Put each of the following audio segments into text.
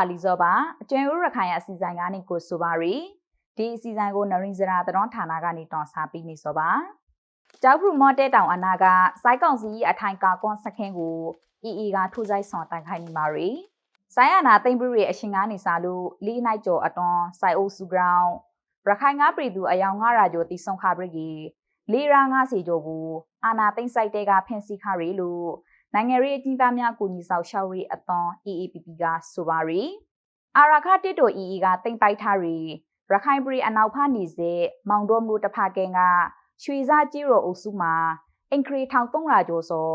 အားလုံးတာလီစောပါအကျွမ်းဦးရခိုင်ရအစီအစဉ်ကနေကိုဆိုပါရီဒီအစီအစဉ်ကိုနရင်စရာတရွန်ဌာနကနေတောင်းစားပြီးနေစောပါကျောက်ဖရူမော့တဲတောင်အနာကစိုက်ကောင်စီအထိုင်ကာကွန်စခင်းကိုအီအီကထိုးဆိုင်ဆောင်တိုင်ခိုင်းနေပါရီဆိုင်ရနာတိမ်ပရီအရှင်ကနေစားလို့လီနိုင်ကျော်အတွန်စိုက်အိုစုဂရောင်းရခိုင်ငါပြည်သူအယောင်9ရာကျော်တီဆုံခါပရိကြီးလေရာငါစီကျော်ကိုအာနာသိမ့်ဆိုင်တဲကဖင်စီခါရီလို့ နိုင်ငံရေးအကြီးသားများကိုညီဆောင်ရှောက်ရီအသွန် EAPP ကဆိုပါရီအာရခတစ်တို EE ကတိမ့်ပိုက်ထားရီရခိုင်ပြည်အနောက်ဖာနေစေမောင်တော်မျိုးတဖကင်ကရွှေစားကြီးရောအုပ်စုမှာအင်ခရီ1300ကျော်စော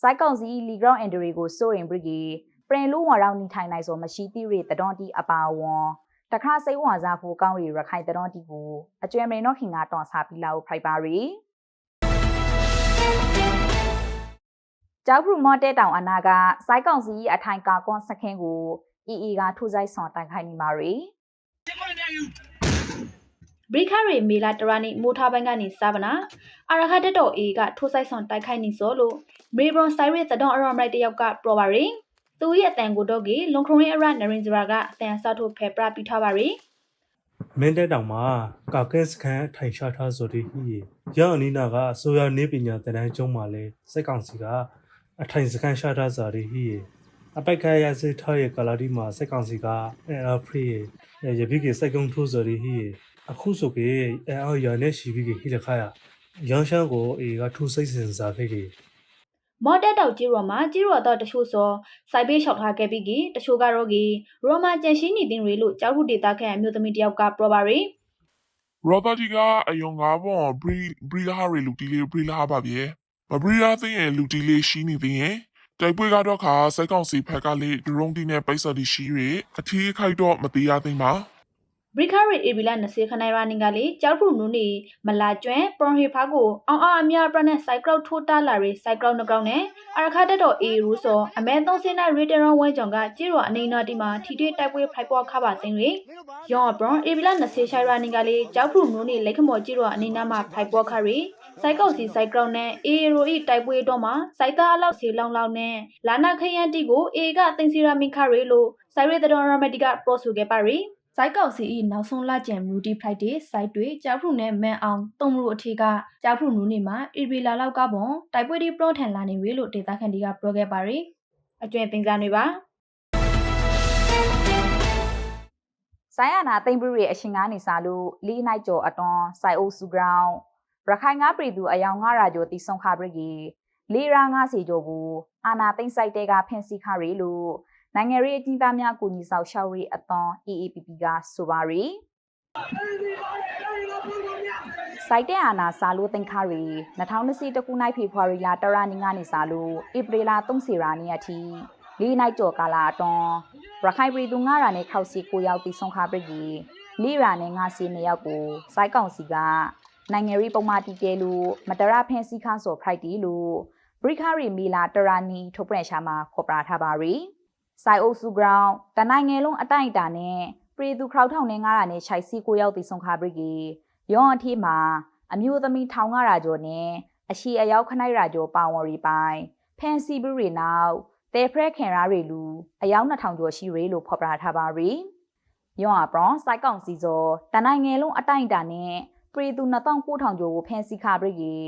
စိုက်ကောင်စီလီဂရောင်းအန်ဒရီကိုစိုးရင်ဘရီဂီပရင်လူဝါရောက်နေထိုင်နိုင်စောမရှိသည့်ရတတော်တီအပါဝွန်တခါစိတ်ဝါစားဖို့ကောင်းရီရခိုင်တတော်တီကိုအကျွဲမရင်တော့ခင်ကတော်စားပြီးလာဖို့ဖိုက်ပါရီ ကျောက်ဖရူမော့တဲတောင်အနာကစိုက်ကောင်စီအထိုင်ကာကွန်စခင်းကိုအီအီကထိုးဆိုင်ဆောင်တိုင်ခိုင်းနေပါရီဘရိခရီမေလာတရာနီမိုထားပိုင်းကနေစာဗနာအာရခတက်တော်အေကထိုးဆိုင်ဆောင်တိုက်ခိုက်နေစောလို့မေဘရွန်ဆိုင်ရစ်သတော်အရောမိုက်တယောက်ကပရောပါရီသူရဲ့အတန်ကိုတော့ကေလွန်ခရုံးအရနရင်ဇရာကအတန်ဆောက်ထုတ်ဖဲပရပြီးထားပါရီမင်းတဲ့တောင်မှာကာကက်စကန်ထိုင်ရှာထားဆိုတဲ့ဟီရန်အနီနာကအစိုးရနေပညာတန်းကျုံးမှာလဲစိတ်ကောင်စီက အထိုင်စကန်ရှာထားစားတဲ့ဟီအပိုက်ခရရစစ်ထားရဲ့ကာလာဒီမှာစိတ်ကောင်စီကအဲဖရီရပိကေစိတ်ကုန်းထိုးဆိုတဲ့ဟီအခုဆိုကေအဲအော်ရနဲ့ရှိပြီးကေဟီတခါရရန်ရှန်ကိုအေကထူစိတ်စင်စားခဲ့ကေမော်တက်တောက်ကြီးရောမှာကြီးရောတော့တချို့စောစိုက်ပေးလျှောက်ထားခဲ့ပြီးကတချို့ကတော့ကေရောမာကျန်ရှိနေတင်တွေလို့ကြောက်ဖို့ဒေတာခန့်အမျိုးသမီးတယောက်ကပရောပါရီရောဘတ်ကြီးကအယုံငါးပေါ့ဘရီဘရီလာရီလူတီလေးဘရီလာပါဗျယ် မဘရီလာသိရင်လူတီလေးရှိနေသေးရင်တိုက်ပွဲကတော့ခါစိုက်ကောင်စီဖက်ကလေးဒရုန်းတီနဲ့ပိတ်စော်တီရှိရအထီးခိုက်တော့မသေးရသိမ်းပါ ဘရိခရီအေဘီလာ20ခနိုင်ရာနင်ကလေကြောက်ဖူနူနီမလာကျွမ်းပရွန်ဟေဖာကိုအောင်အားအများပရနဲ့စိုက်ကောက်ထိုးတာလာရီစိုက်ကောက်နှကောက်နဲ့အရခတက်တော်အေရူဆိုအမဲသုံးစင်းနိုင်ရီတရွန်ဝဲကြောင်ကကြေရောအနေနာတီမှာထီထေးတိုက်ပွဲဖိုက်ပေါ်ခပါသိန်းရီယောဘရွန်အေဘီလာ20ရှိုင်ရာနင်ကလေကြောက်ဖူနူနီလက်ခမော်ကြေရောအနေနာမှာဖိုက်ပေါ်ခရီစိုက်ကောက်စီစိုက်ကောက်နဲ့အေရိုဤတိုက်ပွဲတော့မှာစိုက်သားအလောက်စီလောင်လောင်နဲ့လာနာခရန်တီကိုအေကတင်စီရာမင်ခရီလို့စိုက်ရီတတော်ရမတီကပရိုဆူခဲ့ပါရီ စိုက်ကောက်စီဤနောက်ဆုံးလကျန်မူတီဖလိုက်တဲ့စိုက်တွေကြောက်ဖုနဲ့မန်အောင်တုံမလို့အထေကကြောက်ဖုနူးနေမှာအီဘီလာလောက်ကပွန်တိုက်ပွဲဒီပရော့ထန်လာနေဝေလို့ဒေတာခန်ဒီကပြောခဲ့ပါရီအကျွဲပင်စားနေပါဆိုင်ရနာတိမ်ပရီအရှင်ကနေစားလို့လီနိုင်ကျော်အတွန်စိုက်အိုစုဂရောင်းရခိုင်ငါပြည်သူအယောင်9ရာကျော်တီဆုံခါပရိကြီးလီရာငါစီကျော်ကိုအာနာသိမ့်ဆိုင်တဲကဖင်စီခါရီလို့ နိုင်ငံရေးအကြီးသားများကိုညီဆောင်ရှောက်ရီအသွန် EAPP ကဆိုပါရီစိုက်တဲ့အာနာစာလို့တင်ခါရီ2020တကူနိုင်ဖေဖော်ဝါရီလတရနီကနေစာလို့ဧပြီလ30ရာနေ့အထိလေးနိုင်ကျော်ကာလာအတွန်ရခိုင်ပြည်သူ9ရာနဲ့ခောက်စီ9ယောက်တီဆုံခါပရိကြီးလေးရာနဲ့9စီ2ယောက်ကိုစိုက်ကောင်စီကနိုင်ငံရေးပုံမှန်တီကဲလို့မတရဖန်စီခါဆိုဖရိုက်တီလို့ဘရိခရီမီလာတရာနီထုတ်ပြန်ရှာမှာဖော်ပြထားပါရီ စိုက်အုပ်စုဂရောင်းတနိုင်ငံလုံးအတိုင်းအတာနဲ့ပြည်သူခရောက်ထောင်နဲ့9ရာနဲ့ခြိုက်စီ9ယောက်တီဆုံခါပရိကြီးရောင်းအထီးမှာအမျိုးသမီး1500ကျော်နဲ့အရှိအယောက်ခနိုင်ရာကျော်ပါဝင်ရီပိုင်းဖန်စီဘရီနောက်တဲဖရက်ခင်ရာရီလူအယောက်2000ကျော်ရှိရီလို့ဖော်ပြထားပါရီယောအပရွန်စိုက်ကောင်စီဇော်တနိုင်ငံလုံးအတိုင်းအတာနဲ့ပြည်သူ2900ကျော်ကိုဖန်စီခါပရိကြီး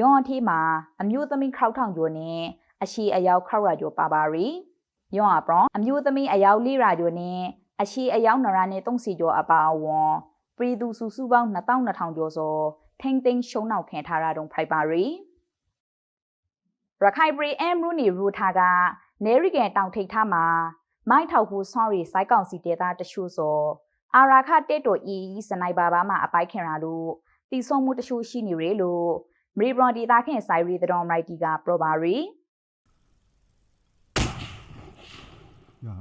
ယောအထီးမှာအမျိုးသမီး6000ကျော်နဲ့အရှိအယောက်900ကျော်ပါပါရီ ယောအပရွန်အမျိုးသမီးအယောက်400ကျော်နဲ့အရှိအယောက်900နဲ့30ကျော်အပါအဝင်ပြည်သူစုစုပေါင်း2200ကျော်စောထိမ့်သိမ်းရှုံးနောက်ခံထားရတုံဖိုက်ပါရီရခိုင်ပြည်အမ်ရူနီရူထာကနေရီကန်တောင်ထိပ်ထားမှာမိုက်ထောက်ဖို့ဆွန်ရီစိုက်ကောင်စီဒေတာတချို့စောအာရာခတက်တိုအီစနိုက်ပါဘာမှာအပိုက်ခင်ရာလို့တီဆုံမှုတချို့ရှိနေရလို့မရီဘရွန်ဒေတာခင်ဆိုင်ရီသတော်မိုက်တီကပရိုပါရီ Ja,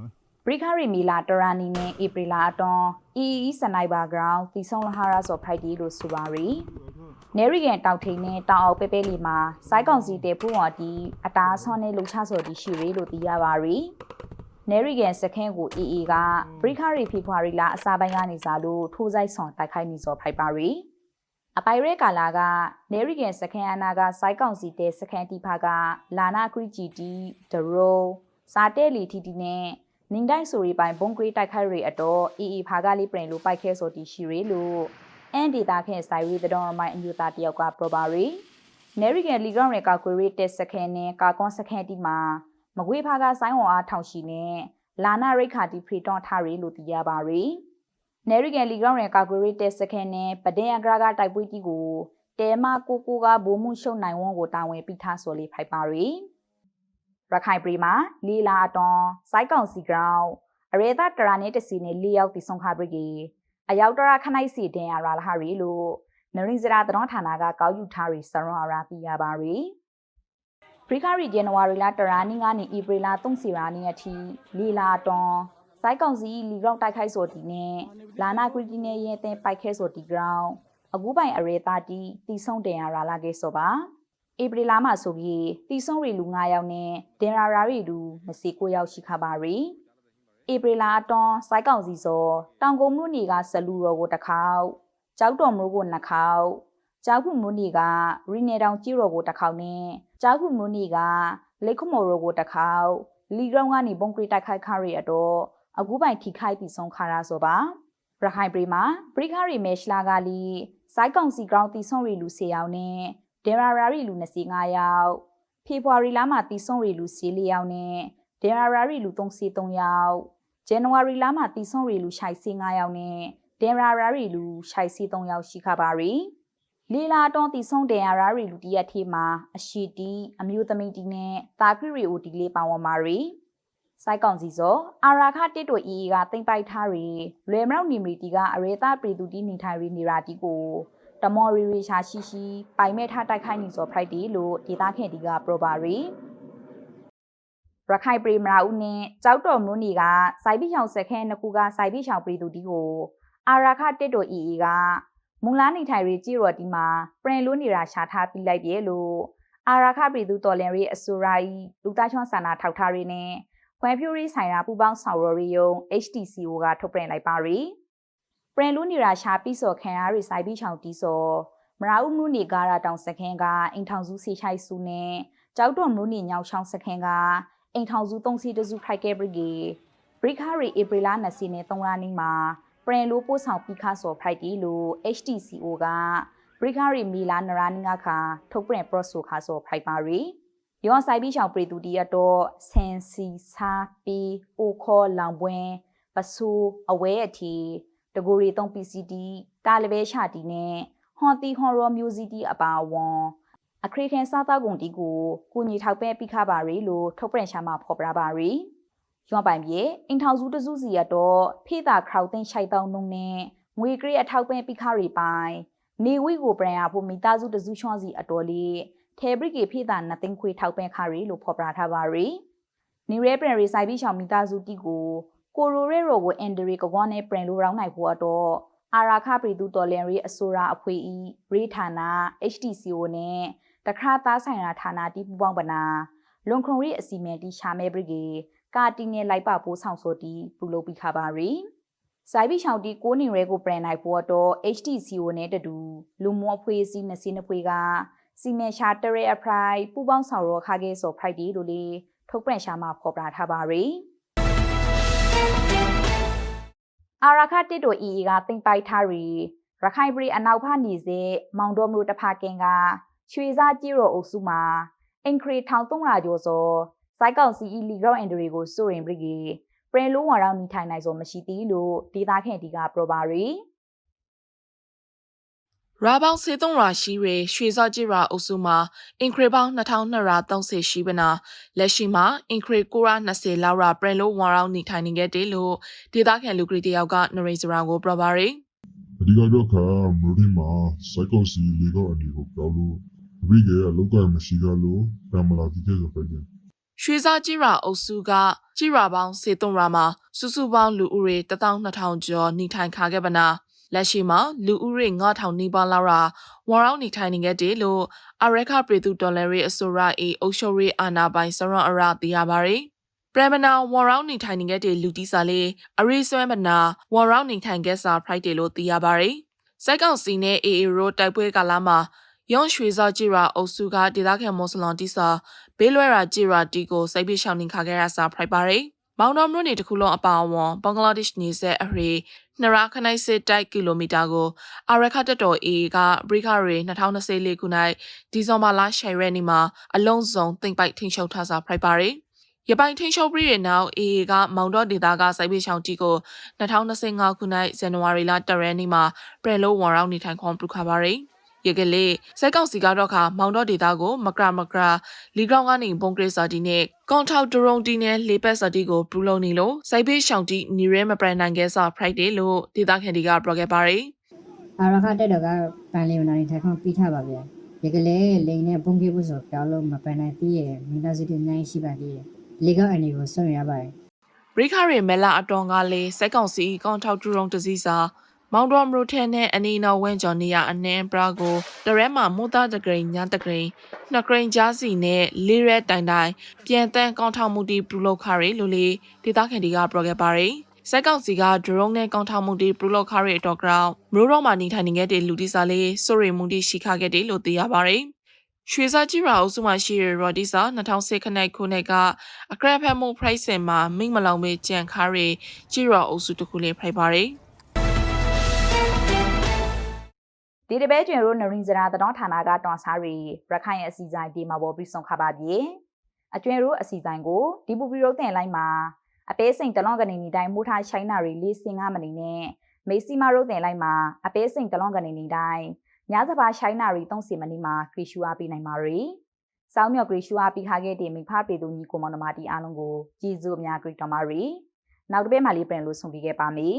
ဘရိခရီမီလာတရာနီနဲ့ဧပြီလာအတွန်အီအီစနိုက်ပါဂရောင်းတီဆုံလဟာရာဆိုဖိုက်တီလို့ဆိုပါရီနေရီကန်တောက်ထိန်နဲ့တောင်အောင်ပဲပဲလီမှာစိုက်ကောင်စီတဲဖူးဝါတီအတားဆွမ်းနဲ့လှူချစော်တီရှိရီလို့သိရပါရီနေရီကန်စခန်းကိုအီအီကဘရိခရီဖေဖော်ဝါရီလအစပိုင်းကနေစားလို့ထိုးဆိုင်ဆောင်တိုက်ခိုက်နေစော်ဖိုက်ပါရီအပိုင်ရဲကာလာကနေရီကန်စခန်းအနာကစိုက်ကောင်စီတဲစခန်းတီဖာကလာနာခရီဂျီတီဒရို စာတဲလီတီတီနဲ့နင်းတိုင်းဆိုရီပိုင်ဘုံဂရီတိုက်ခိုက်ရီအတော့အီအီဖာကလေးပြင်လို့ပိုက်ခဲဆိုတီရှိရီလို့အန်ဒီတာခဲဆိုင်ရီတတော်ရမိုင်အမျိုးသားတယောက်ကပရပါရီနယ်ရီကန်လီဂရောင်းရဲ့ကာကွေရီတက်စခဲနဲ့ကာကွန်စခဲတီမှာမကွေးဖာကဆိုင်းဝအားထောင်ရှိနဲ့လာနာရိတ်ခါတီဖရီတွန်ထားရီလို့သိရပါရီနယ်ရီကန်လီဂရောင်းရဲ့ကာကွေရီတက်စခဲနဲ့ပဒင်အဂရာကတိုက်ပွဲကြီးကိုတဲမကိုကိုကဘိုးမှုရှုံနိုင်ဝန်းကိုတာဝန်ပြီးထားဆိုလေးဖိုက်ပါရီ ရခိုင်ပြည်မှာလီလာအတွန်စိုက်ကောင်စီဂရောင်းအရေသားတရာနဲ့တစီနဲ့၄ယောက်တိဆုံခါပရိကေအယောက်တရာခနိုင်စီတင်ရလာလာဟာရီလို့နရင်းစရာတတော်ဌာနကကောက်ယူထားရီစရွန်အရာပြရပါရီပရိခရီဇန်နဝါရီလတရာနီကနေဧပြီလ3စီရာနီအထိလီလာအတွန်စိုက်ကောင်စီလီဂရောင်းတိုက်ခိုက်ဆိုတီနဲ့လာနာဂရီတီနဲ့ရဲ့တဲ့ပိုက်ခဲဆိုတီဂရောင်းအခုပိုင်အရေသားတီတီဆုံတင်ရလာလာကေဆိုပါ ဧပြီလမှာဆိုပြီးတီဆုံရီလူ9ယောက်နဲ့ဒင်ရာရာရီလူ29ယောက်ရှိခပါရီဧပြီလအတွန်းစိုက်ကောင်စီစောတောင်ကုန်းမြို့နေကဆလူရောကိုတစ်ခေါက်ကြောက်တော်မျိုးကိုနှစ်ခေါက်ကြောက်ခုမြို့နေကရီနေတောင်ကြီးရောကိုတစ်ခေါက်နဲ့ကြောက်ခုမြို့နေကလိတ်ခမော်ရောကိုတစ်ခေါက်လီဂရောင်းကနေဘုံကရီတိုက်ခိုက်ခရီအတော့အခုပိုင်ထိခိုက်ပြီးဆုံးခါရဆိုပါရခိုင်ပြည်မှာပရိခရီမဲရှလာကလီစိုက်ကောင်စီဂရောင်းတီဆုံရီလူစေယောက်နဲ့ ဒေရာရာရီလူ25ယောက်ဖေဖော်ဝါရီလမှာတီဆုံရီလူ14ယောက်နဲ့ဒေရာရာရီလူ33ယောက်ဇန်နဝါရီလမှာတီဆုံရီလူ65ယောက်နဲ့ဒေရာရာရီလူ63ယောက်ရှိခပါရီလီလာတွန်တီဆုံဒေရာရာရီလူတရက်ထေးမှာအရှိတီအမျိုးသမီးတီနဲ့တာခိရီအိုတီလေးပါဝင်ပါရီစိုက်ကောင်စီစောအာရာခတစ်တို့အီအီကတင်ပိုက်ထားရီလွယ်မရောက်နီမီတီကအရေတာပြည်သူတီနေထိုင်ရီနေရာတီကို တမော်ရီရီရှာရှိရှိပိုင်မဲ့ထားတိုက်ခိုက်နေစောဖရိုက်တီလို့ဒေတာခင်တီကပရိုပါရီရခိုင်ပြည်မရာဦးနဲ့ကြောက်တော်မျိုးနေကစိုက်ပိချောင်စက်ခဲနှစ်ခုကစိုက်ပိချောင်ပြည်သူတီကိုအာရာခတစ်တို့အီအီကမုံလာနေထိုင်ရီကြည်ရော်တီမှာပရင်လိုနေတာရှာထားပြီးလိုက်ပြီလို့အာရာခပြည်သူတော်လန်ရီအဆိုရာဤလူသားချွန်ဆန္ဒထောက်ထားရီနဲ့ခွဲဖြူရီဆိုင်ရာပူပေါင်းဆောင်ရော်ရီယုံ HTCO ကထုတ်ပြန်လိုက်ပါရီ ပရင်လူနေရာရှာပြီးစော်ခံရရီစိုက်ပိချောင်တီစော်မရာဦးမျိုးနေကားတာတောင်စခန်းကအိမ်ထောင်စုစီချိုက်စုနဲ့ကြောက်တော်မျိုးနေညောင်ချောင်းစခန်းကအိမ်ထောင်စု3စီတစုဖိုက်ကဲဘရီဂေဘရိခါရီဧပြီလ20နဲ့3လနေ့မှာပရင်လိုပို့ဆောင်ပြီးခါစော်ဖိုက်တီလို့ HTCO ကဘရိခါရီမီလာနရာနီငါခါထုတ်ပြန်ပရော့ဆိုခါစော်ဖိုက်ပါရီယောဆိုင်ပြီးချောင်ပရီတူတီရတော့ဆန်စီစာပီအိုခေါ်လောင်ပွင်းပဆူအဝဲအထီ တကူရီ3 PCD ကာလပဲရှာတီနဲ့ဟွန်တီဟွန်ရောမျိုးစီတီအပါဝွန်အခရိခင်စားသောက်ကုန်တီကိုကိုညီထောက်ပဲပြီးခပါရီလို့ထုတ်ပြန်ရှာမှာဖော်ပြပါရီရွန်ပိုင်ပြေအင်ထောင်စုတစုစီရတော့ဖေးတာခရောက်သိန်းရှိုက်တောင်းနှုံနဲ့ငွေကရိအထောက်ပံ့ပြီးခရီပိုင်နေဝီကိုပရန်ရဖို့မိသားစုတစုချွန်စီအတော်လေးထဲဘရစ်ကေဖေးတာနှစ်သိန်းခွေထောက်ပံ့ခရီလို့ဖော်ပြထားပါရီနေရဲပရန်ရီဆိုင်ပြီးရှောင်မိသားစုတီကို ကိုရိုရဲရိုကိုအန်ဒရီကကွန်နဲ့ပရန်လိုရောင်းနိုင်ဖို့တော့အာရာခပရီသူတော်လန်ရီအဆိုရာအဖွေဤရီဌာန HTCO နဲ့တခါသားဆိုင်ရာဌာနတီပူပေါင်းပနာလွန်ခုံရီအစီမံတီရှာမဲဘရစ်ကေကာတီငယ်လိုက်ပပိုးဆောင်ဆိုတီပူလုပ်ပြီးခပါရီဆိုင်ပြီးချောင်းတီကိုနေရဲကိုပရန်နိုင်ဖို့တော့ HTCO နဲ့တတူလူမောဖွေးစီနှစ်စီနှစ်ဖွေးကစီမံရှာတရဲအဖရိုင်ပူပေါင်းဆောင်ရောခါခဲ့ဆိုဖရိုက်တီတို့လေးထုတ်ပြန်ရှာမှာဖော်ပြထားပါရီ အာရခတစ်တို့အီအီကတင်ပိုက်ထားရီရခိုင်ပြည်အနောက်ဖာနေစေမောင်တော်မျိုးတဖကင်ကရွှေစားကြီးရောအုပ်စုမှာအင်ခရီ1300ကျော်စောစိုက်ကောင်စီအီလီဂရောင်းအန်ဒရီကိုစိုးရင်ပရိကေပရင်လုံးဝရောင်းနေထိုင်နိုင်စောမရှိသေးလို့ဒေတာခန့်ဒီကပရိုပါရီ ရာပေါင်းစေသုံးရာရှိရရွှေစော့ကြည်ရာအုပ်စုမှာအင်ခရီပေါင်း2230ရှိပနာလက်ရှိမှာအင်ခရီ920လောက်ရာပရင်လိုဝါရောင်းနေထိုင်နေခဲ့တယ်လို့ဒေသခံလူကရီတယောက်ကနရိစရာကိုပြပါရီအဓိကတော့ခါမရီမှာစိုက်ကောစီလေးတော့အနေကိုပြောလို့ဘီကအလောက်ကမရှိကြလို့ဗမလာတိတဲ့ဆိုပဲရွှေစော့ကြည်ရာအုပ်စုကကြည်ရာပေါင်းစေသုံးရာမှာစုစုပေါင်းလူဦးရေ12000ကျော်နေထိုင်ခါခဲ့ပနာ လက်ရှိမှာလူဦးရေ9000နီးပါးလောက်ရာဝါရောင်းနေထိုင်နေခဲ့တယ်လို့အရက်ခပြည်သူဒေါ်လာရေးအစိုးရအေအုပ်ချုပ်ရေးအာဏာပိုင်စရွန်အရာသိရပါရီပရမနာဝါရောင်းနေထိုင်နေခဲ့တဲ့လူတီစာလေးအရိဆွဲမနာဝါရောင်းနေထိုင်ခဲ့စာဖရိုက်တယ်လို့သိရပါရီစိုက်ကောင်စီနဲ့အေအေရိုတိုက်ပွဲကာလမှာယွန်ရွှေစောကြည်ရာအုပ်စုကဒေသခံမွတ်စလွန်တီစာဘေးလွဲရာကြည်ရာတီကိုစိတ်ပြရှောင်းနေခါခဲ့ရစာဖရိုက်ပါရီမောင်တော်မြို့နယ်တစ်ခုလုံးအပါအဝင်ဘင်္ဂလားဒေ့ရှ်နေဆက်အရေ နရာခနိုင်စစ်တိုက်ကီလိုမီတာကိုအာရခတက်တော် AA ကဘရိခရီ2024ခုနှစ်ဒီဇင်ဘာလ10ရက်နေ့မှာအလုံးစုံတင်ပိုက်ထိန်ချုပ်ထားစာဖိုက်ပါရီရပိုင်ထိန်ချုပ်ပြီးတဲ့နောက် AA ကမောင်တော်ဒေသကစိုက်ပေးချောင်းတီကို2025ခုနှစ်ဇန်နဝါရီလတရက်နေ့မှာပြည်လို့ဝန်ရောက်နေထိုင်ခွန်ပြုခါပါရီ ရကလေးစက်ကောက်စီကတော့ခါမောင်တော်ဒေတာကိုမကရမကရလီကောင်ကနေဘုံကရစာတီနဲ့ကွန်ထောက်ဒရုံတီနဲ့လေပတ်စာတီကိုပူလုံးနေလို့စိုက်ပေးရှောင်းတီနီရဲမပရန်နိုင်ခဲ့စာဖရိုက်ဒေးလို့ဒေတာခင်ဒီကပြောခဲ့ပါရီအာရခတက်တော့ကပန်လီမနာနေထိုင်ခွင့်ပြီးထားပါဗျာဒီကလေးလိန်နဲ့ပုံပြဖို့ဆိုပြောင်းလို့မပန်နိုင်သေးရဲ့မိသားစုတွေအများကြီးရှိပါသေးရဲ့လေကောက်အနေကိုဆွံ့ရပါတယ်ဘရိခရီမဲလာအတော်ကလေးစက်ကောင်စီကောင်ထောက်ဒရုံတစည်းစာ မောင်တော်မရိုထဲနဲ့အနီနောက်ဝင်းကျော်နေရအနှင်းပရာကိုတရဲမှာမိုးသားတဂရိန်ညာတဂရိန်နှစ်ဂရိန်ကြားစီနဲ့လေးရဲတိုင်တိုင်ပြန်တန်းကောင်းထောက်မှုတီပလူလောက်ခရီလိုလေဒေသခံတွေကပြောခဲ့ပါရီစက်ကောင်စီကဒရုန်းနဲ့ကောင်းထောက်မှုတီပလူလောက်ခရီအတော်ကြောင်မရိုတော့မှနေထိုင်နေခဲ့တဲ့လူတီစာလေးစိုးရိမ်မှုတီရှိခခဲ့တယ်လို့သိရပါရီရွှေစားကြီးရာအုပ်စုမှရှိရရော်ဒီစာ2010ခနိုင်ခုနှစ်ကအကရက်ဖက်မှု price စင်မှာမိမ့်မလောင်မေကြံခါရီကြီးရာအုပ်စုတစ်ခုလေးဖိုက်ပါရီ ဒီတပဲကျွင်ရိုနရင်စရာတတော်ဌာနကတွန်စားရီရခိုင်အစီဆိုင်ဒီမှာပေါ်ပြီးဆုံးခပါပြေအကျွင်ရိုအစီဆိုင်ကိုဒီပူပီရိုတင်လိုက်မှာအပေးစိန်တလွန်ကနေနေတိုင်းမိုးထားချိုင်းနာရီလေးစင်ငါမနေနဲ့မေစီမာရိုတင်လိုက်မှာအပေးစိန်တလွန်ကနေနေတိုင်းညစပါချိုင်းနာရီသုံးစီမနီမှာခရီရှူအားပေးနိုင်ပါရီစောင်းမြော်ခရီရှူအားပေးခါခဲ့တဲ့မိဖပေသူညီကိုမောင်နှမတီအားလုံးကိုကြည်စုအများခရီတော်မာရီနောက်တစ်ပတ်မှလေးပြန်လို့ဆုံးပြခဲ့ပါမယ်